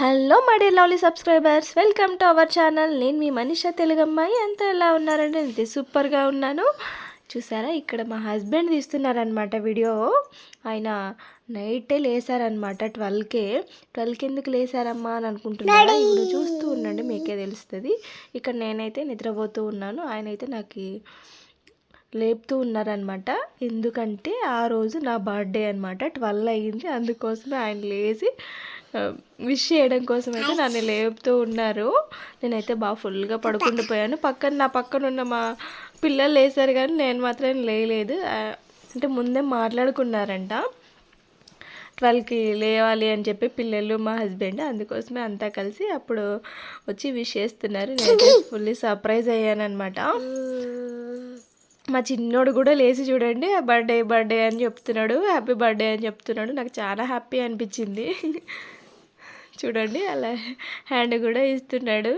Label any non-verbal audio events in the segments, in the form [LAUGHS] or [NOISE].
Hello my dear lovely subscribers welcome to our channel నేను మీ మనీషా తెలుగు అమ్మాయి అంతా ఎలా ఉన్నారంటే నేను సూపర్గా ఉన్నాను. చూసారా? ఇక్కడ మా హస్బెండ్ తీస్తున్నారనమాట వీడియో. ఆయన నైటే లేసారనమాట ట్వెల్వ్కే. ట్వెల్వ్కి ఎందుకు లేసారమ్మా అని అనుకుంటున్నాను ఇప్పుడు చూస్తూ ఉండండి మీకే తెలుస్తుంది. ఇక్కడ నేనైతే నిద్రపోతూ ఉన్నాను. ఆయన అయితే నాకు లేపుతూ ఉన్నారనమాట ఎందుకంటే ఆ రోజు నా బర్త్డే అనమాట ట్వెల్వ్ అయ్యింది. అందుకోసమే ఆయన లేచి విష్ చేయడం కోసం అయితే నన్ను లేపుతూ ఉన్నారు. నేనైతే బాగా ఫుల్గా పడుకుండిపోయాను పక్కన నా పక్కన ఉన్న మా పిల్లలు లేసారు కానీ నేను మాత్రం లేయలేదు. అంటే ముందే మాట్లాడుకున్నారంట. ట్వెల్వ్కి లేవాలి అని చెప్పి పిల్లలు మా హస్బెండ్ అందుకోసమే అంతా కలిసి అప్పుడు వచ్చి విష్ చేస్తున్నారు. నేను ఫుల్లీ సర్ప్రైజ్ అయ్యానమాట మా చిన్నోడు కూడా లేచి చూడండి బర్త్డే బర్త్డే అని చెప్తున్నాడు. హ్యాపీ బర్త్డే అని చెప్తున్నాడు. నాకు చాలా హ్యాపీ అనిపించింది. చూడండి అలా హ్యాండ్ కూడా ఇస్తున్నాడు.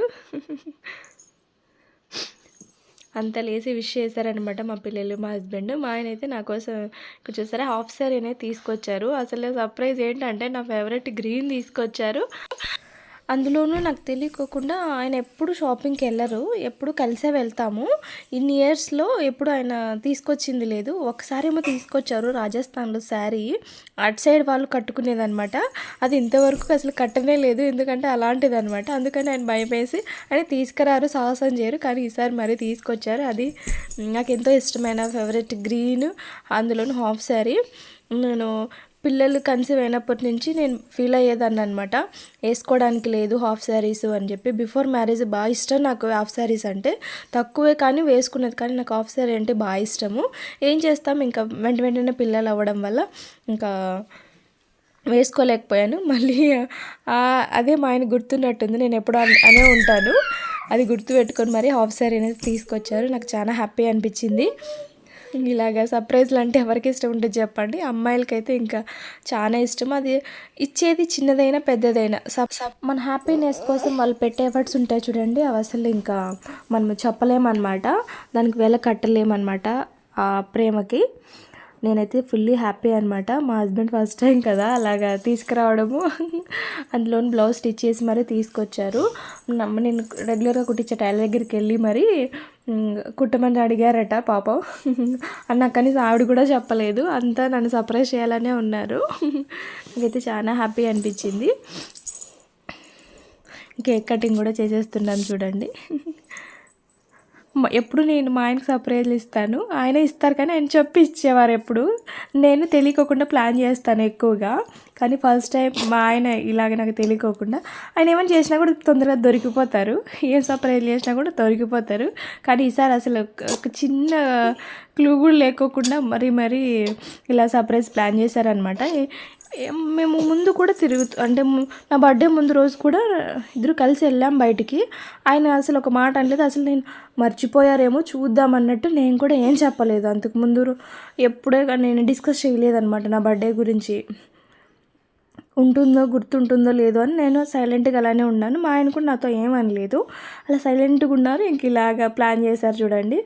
అంత లేసి విష్ చేశారనమాట మా పిల్లలు మా హస్బెండ్ మా ఆయన అయితే నా కోసం చూసారా హాఫ్ సారీ అనేది తీసుకొచ్చారు. అసలు సర్ప్రైజ్ ఏంటంటే నా ఫేవరెట్ గ్రీన్ తీసుకొచ్చారు. అందులోనూ నాకు తెలియకోకుండా ఆయన ఎప్పుడు షాపింగ్కి వెళ్ళరు ఎప్పుడు కలిసే వెళ్తాము. ఇన్ని ఇయర్స్లో ఎప్పుడు ఆయన తీసుకొచ్చింది లేదు. ఒకసారి ఏమో తీసుకొచ్చారు రాజస్థాన్లో శారీ. అటు సైడ్ వాళ్ళు కట్టుకునేదనమాట అది ఇంతవరకు అసలు కట్టనే లేదు ఎందుకంటే అలాంటిది అనమాట అందుకని ఆయన భయం వేసి ఆయన తీసుకురారు సాహసం చేయరు కానీ ఈసారి మరీ తీసుకొచ్చారు. అది నాకు ఎంతో ఇష్టమైన ఫేవరెట్ గ్రీన్ అందులోనూ హాఫ్ శారీ. నేను పిల్లలు కన్సీవ్ అయినప్పటి నుంచి నేను ఫీల్ అయ్యేదాన్ని అనమాట వేసుకోవడానికి లేదు హాఫ్ శారీస్ అని చెప్పి బిఫోర్ మ్యారేజ్ బాగా ఇష్టం నాకు హాఫ్ శారీస్ అంటే తక్కువే కానీ వేసుకునేది కానీ నాకు హాఫ్ శారీ అంటే బాగా ఇష్టము. ఏం చేస్తాం? ఇంకా వెంట వెంటనే పిల్లలు అవ్వడం వల్ల ఇంకా వేసుకోలేకపోయాను. మళ్ళీ అదే మా ఆయన గుర్తున్నట్టుంది. నేను ఎప్పుడూ అనే ఉంటాను. అది గుర్తు పెట్టుకొని మరి హాఫ్ శారీ అనేది తీసుకొచ్చారు. నాకు చాలా హ్యాపీ అనిపించింది. ఇలాగా సర్ప్రైజ్లు అంటే ఎవరికి ఇష్టం ఉంటుంది చెప్పండి. అమ్మాయిలకైతే ఇంకా చాలా ఇష్టం. అది ఇచ్చేది చిన్నదైనా పెద్దదైనా. సబ్ సబ్ మన హ్యాపీనెస్ కోసం వాళ్ళు పెట్టే ఎఫర్ట్స్ ఉంటాయి చూడండి. అవి అసలు ఇంకా మనం చెప్పలేమన్నమాట. దానికి వెల కట్టలేమన్నమాట ఆ ప్రేమకి. నేనైతే ఫుల్లీ హ్యాపీ అనమాట మా హస్బెండ్ ఫస్ట్ టైం కదా అలాగా తీసుకురావడము. అందులో బ్లౌజ్ స్టిచ్ చేసి మరీ తీసుకొచ్చారు. నమ్మ నేను రెగ్యులర్గా కుట్టించే టైలర్ దగ్గరికి వెళ్ళి మరి కుట్టమని అడిగారట పాపం. అన్న కనీసం ఆవిడ కూడా చెప్పలేదు. అంతా నన్ను సర్ప్రైజ్ చేయాలనే ఉన్నారు. నాకైతే చాలా హ్యాపీ అనిపించింది. కేక్ కటింగ్ కూడా చేసేస్తున్నాను చూడండి. ఎప్పుడు నేను మా ఆయనకు సర్ప్రైజ్లు ఇస్తాను. ఆయన ఇస్తారు కానీ ఆయన చెప్పి ఇచ్చేవారు ఎప్పుడు. నేను తెలియకోకుండా ప్లాన్ చేస్తాను ఎక్కువగా. కానీ ఫస్ట్ టైం మా ఆయన ఇలాగ నాకు తెలియకోకుండా ఆయన ఏమైనా చేసినా కూడా తొందరగా దొరికిపోతారు. ఏం సర్ప్రైజ్ చేసినా కూడా దొరికిపోతారు. కానీ ఈసారి అసలు ఒక- చిన్న క్లూ కూడా లేకోకుండా మరి మరి ఇలా సర్ప్రైజ్ ప్లాన్ చేశారనమాట మేము ముందు కూడా తిరుగుతూ అంటే నా బర్త్డే ముందు రోజు కూడా ఇద్దరు కలిసి వెళ్ళాం బయటికి. ఆయన అసలు ఒక మాట అనలేదు. అసలు నేను మర్చిపోయారేమో చూద్దాం అన్నట్టు నేను కూడా ఏం చెప్పలేదు. అంతకు ముందు ఎప్పుడే నేను డిస్కస్ చేయలేదన్నమాట నా బర్త్డే గురించి. ఉంటుందో గుర్తుంటుందో లేదో అని నేను సైలెంట్గా అలానే ఉన్నాను. మా ఆయన కూడా నాతో ఏమనలేదు అలా సైలెంట్గా ఉన్నారు. ఇంక ఇలాగా ప్లాన్ చేశారు చూడండి.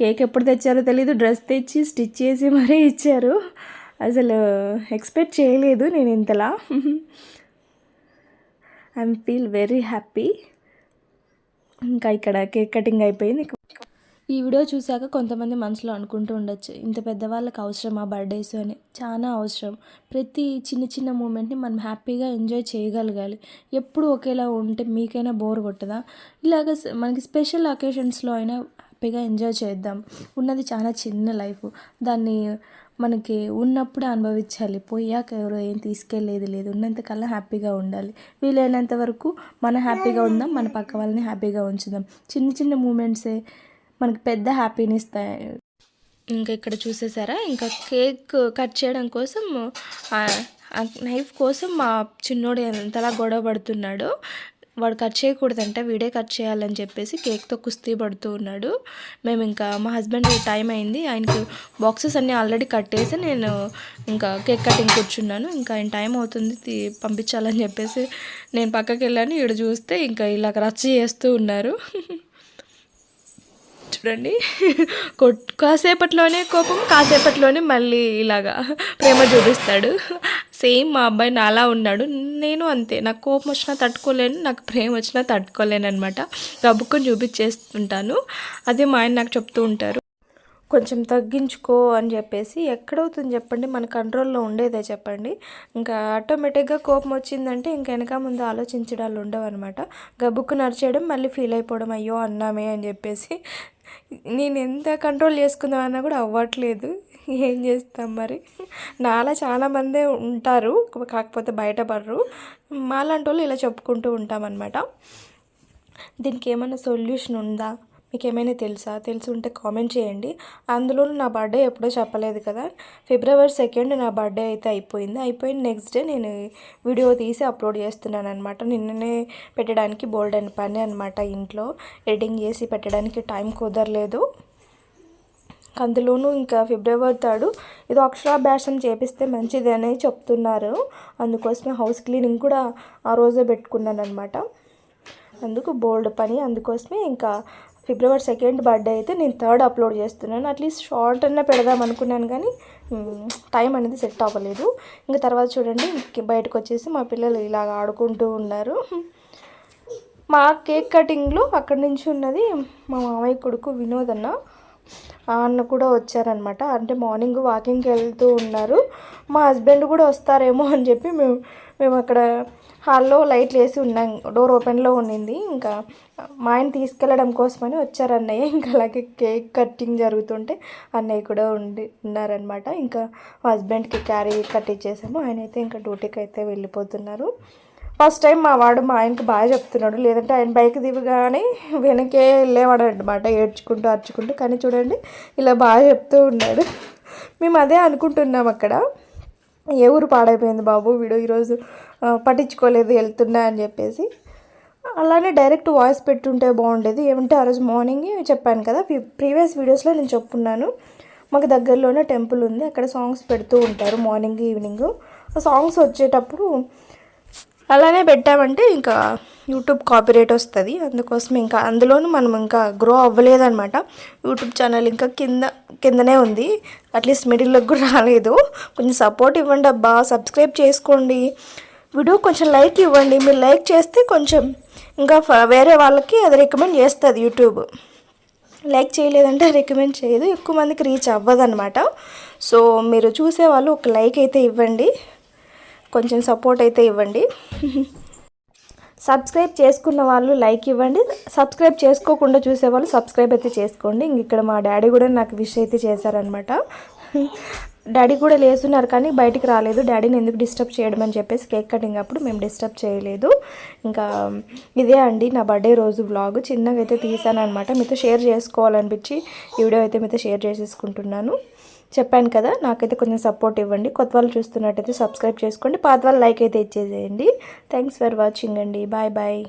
కేక్ ఎప్పుడు తెచ్చారో తెలీదు. డ్రెస్ తెచ్చి స్టిచ్ చేసి మరీ ఇచ్చారు. అసలు ఎక్స్పెక్ట్ చేయలేదు నేను ఇంతలా. I'm feel very happy. ఇంకా ఇక్కడ కేక్ కటింగ్ అయిపోయింది. ఈ వీడియో చూశాక కొంతమంది మనసులో అనుకుంటూ ఉండొచ్చు ఇంత పెద్దవాళ్ళకి అవసరమా బర్త్డేస్ అని. చాలా అవసరం. ప్రతి చిన్న చిన్న మూమెంట్ని మనం హ్యాపీగా ఎంజాయ్ చేయగలగాలి. ఎప్పుడు ఒకేలా ఉంటే మీకైనా బోర్ కొట్టదా? ఇలాగ మనకి స్పెషల్ అకేషన్స్లో అయినా హ్యాపీగా ఎంజాయ్ చేద్దాం. ఉన్నది చాలా చిన్న లైఫ్. దాన్ని మనకి ఉన్నప్పుడే అనుభవించాలి. పోయాక ఎవరో ఏం తీసుకెళ్ళేది లేదు. ఉన్నంతకల్లా హ్యాపీగా ఉండాలి. వీలైనంత వరకు మనం హ్యాపీగా ఉందాం మన పక్క వాళ్ళని హ్యాపీగా ఉంచుదాం. చిన్న చిన్న మూమెంట్సే మనకి పెద్ద హ్యాపీని ఇస్తాయి ఇంకా ఇక్కడ చూసేసారా? ఇంకా కేక్ కట్ చేయడం కోసం నైఫ్ కోసం మా చిన్నోడు ఎంతలా గొడవ పడుతున్నాడు వాడు కట్ చేయకూడదంటే వీడే కట్ చేయాలని చెప్పేసి కేక్తో కుస్తీ పడుతూ ఉన్నాడు. మేము ఇంకా మా హస్బెండ్ టైం అయింది ఆయనకి బాక్సెస్ అన్నీ ఆల్రెడీ కట్టేసి నేను ఇంకా కేక్ కటింగ్ కూర్చున్నాను. ఇంకా ఆయన టైం అవుతుంది తీ- పంపించాలని చెప్పేసి నేను పక్కకి వెళ్ళాను. ఇక్కడ చూస్తే ఇంకా ఇలా రచ్చ చేస్తూ ఉన్నారు. [LAUGHS] చూడండి. కాసేపట్లోనే కోపం కాసేపట్లోనే మళ్ళీ ఇలాగా ప్రేమ చూపిస్తాడు. సేమ్ మా అబ్బాయి నాలా ఉన్నాడు. నేను అంతే. నాకు కోపం వచ్చినా తట్టుకోలేను నాకు ప్రేమ వచ్చినా తట్టుకోలేను అనమాట గబుక్కుని చూపించేస్తుంటాను. అదే మా ఆయన నాకు చెప్తూ ఉంటారు. కొంచెం తగ్గించుకో అని చెప్పేసి ఎక్కడవుతుంది చెప్పండి? మన కంట్రోల్లో ఉండేదే చెప్పండి. ఇంకా ఆటోమేటిక్గా కోపం వచ్చిందంటే ఇంక వెనక ముందు ఆలోచించడాలు ఉండవు అనమాట గబుక్కు నడిచేయడం మళ్ళీ ఫీల్ అయిపోవడం అయ్యో అన్నామే అని చెప్పేసి నేను ఎంత కంట్రోల్ చేసుకుందామన్నా కూడా అవ్వట్లేదు. ఏం చేస్తాం మరి? నాలా చాలామందే ఉంటారు కాకపోతే బయటపడరు. మాలాంటి వాళ్ళు ఇలా చెప్పుకుంటూ ఉంటామన్నమాట. దీనికి ఏమైనా సొల్యూషన్ ఉందా? మీకు ఏమైనా తెలుసా? తెలిసి ఉంటే కామెంట్ చేయండి. అందులో నా బర్త్డే ఎప్పుడో చెప్పలేదు కదా. ఫిబ్రవరి సెకండ్ నా బర్త్డే అయితే అయిపోయింది. అయిపోయిన నెక్స్ట్ డే నేను వీడియో తీసి అప్లోడ్ చేస్తున్నాను అనమాట నిన్ననే పెట్టడానికి బోల్డ్ అని పని అనమాట ఇంట్లో. ఎడిటింగ్ చేసి పెట్టడానికి టైం కుదరలేదు. అందులోనూ ఇంకా ఫిబ్రవరి థర్డ్ ఇది అక్షరాభ్యాసం చేపిస్తే మంచిది అని చెప్తున్నారు. అందుకోసమే హౌస్ క్లీనింగ్ కూడా ఆ రోజే పెట్టుకున్నాను అనమాట అందుకు బోల్డ్ పని. అందుకోసమే ఇంకా ఫిబ్రవరి సెకండ్ బర్త్డే అయితే నేను థర్డ్ అప్లోడ్ చేస్తున్నాను. అట్లీస్ట్ షార్ట్ అన్న పెడదాం అనుకున్నాను కానీ టైం అనేది సెట్ అవ్వలేదు. ఇంకా తర్వాత చూడండి బయటకు వచ్చేసి మా పిల్లలు ఇలాగ ఆడుకుంటూ ఉన్నారు. మా కేక్ కటింగ్లో అక్కడి నుంచి ఉన్నది మా మామయ్య కొడుకు వినోద్ అన్న. ఆ అన్న కూడా వచ్చారనమాట అంటే మార్నింగ్ వాకింగ్కి వెళ్తూ ఉన్నారు. మా హస్బెండ్ కూడా వస్తారేమో అని చెప్పి మేము మేము అక్కడ హాల్లో లైట్లు వేసి ఉన్నాం డోర్ ఓపెన్లో ఉండింది. ఇంకా మా ఆయన తీసుకెళ్ళడం కోసమని వచ్చారు అన్నయ్య. [LAUGHS] ఇంకా అలాగే కేక్ కట్టింగ్ జరుగుతుంటే అన్నయ్య కూడా ఉండి ఉన్నారనమాట ఇంకా హస్బెండ్కి క్యారీ కట్టించేసాము ఆయన అయితే ఇంకా డ్యూటీకి అయితే వెళ్ళిపోతున్నారు. ఫస్ట్ టైం మా వాడు మా ఆయనకి బాగా చెప్తున్నాడు. లేదంటే ఆయన బైక్ దిగగానే వెనకే వెళ్ళేవాడు అనమాట ఏడ్చుకుంటూ అరుచుకుంటూ. కానీ చూడండి ఇలా బాగా చెప్తూ ఉన్నాడు. మేము అదే అనుకుంటున్నాం అక్కడ. ఏ ఊరు పాడైపోయింది బాబు? వీడు ఈరోజు పట్టించుకోలేదు వెళ్తున్నా అని చెప్పేసి. అలానే డైరెక్ట్ వాయిస్ పెట్టుంటే బాగుండేది. ఏమంటే ఆ రోజు మార్నింగ్ చెప్పాను కదా ప్రీవియస్ వీడియోస్లో నేను చెప్పున్నాను. మాకు దగ్గరలోనే టెంపుల్ ఉంది అక్కడ సాంగ్స్ పెడుతూ ఉంటారు మార్నింగ్ ఈవినింగ్. ఆ సాంగ్స్ వచ్చేటప్పుడు అలానే పెట్టామంటే ఇంకా యూట్యూబ్ కాపీరేట్ వస్తుంది. అందుకోసం ఇంకా అందులోనూ మనం ఇంకా గ్రో అవ్వలేదన్నమాట. యూట్యూబ్ ఛానల్ ఇంకా కింద కిందనే ఉంది. అట్లీస్ట్ మిడిల్లోకి కూడా రాలేదు. కొంచెం సపోర్ట్ ఇవ్వండి అబ్బా సబ్స్క్రైబ్ చేసుకోండి. వీడియో కొంచెం లైక్ ఇవ్వండి. మీరు లైక్ చేస్తే కొంచెం ఇంకా వేరే వాళ్ళకి అది రికమెండ్ చేస్తుంది యూట్యూబ్. లైక్ చేయలేదంటే రికమెండ్ చేయదు. ఎక్కువ మందికి రీచ్ అవ్వదన్నమాట. సో మీరు చూసేవాళ్ళు ఒక లైక్ అయితే ఇవ్వండి. కొంచెం సపోర్ట్ అయితే ఇవ్వండి. సబ్స్క్రైబ్ చేసుకున్న వాళ్ళు లైక్ ఇవ్వండి. సబ్స్క్రైబ్ చేసుకోకుండా చూసేవాళ్ళు సబ్స్క్రైబ్ అయితే చేసుకోండి. ఇంక ఇక్కడ మా డాడీ కూడా నాకు విష్ అయితే చేశారనమాట డాడీ కూడా లేస్తున్నారు కానీ బయటికి రాలేదు. డాడీని ఎందుకు డిస్టర్బ్ చేయడం అని చెప్పేసి కేక్ కటింగ్ అప్పుడు మేము డిస్టర్బ్ చేయలేదు. ఇంకా ఇదే అండి నా బర్త్డే రోజు వ్లాగ్ చిన్నగా అయితే తీసాను అనమాట మీతో షేర్ చేసుకోవాలనిపించి ఈ వీడియో అయితే మీతో షేర్ చేసేసుకుంటున్నాను. చెప్పాను కదా నాకైతే కొంచెం సపోర్ట్ ఇవ్వండి. కొత్త వాళ్ళు చూస్తున్నట్టయితే సబ్స్క్రైబ్ చేసుకోండి. పాత వాళ్ళు లైక్ అయితే ఇచ్చేసేయండి. థ్యాంక్స్ ఫర్ వాచింగ్ అండి. Bye bye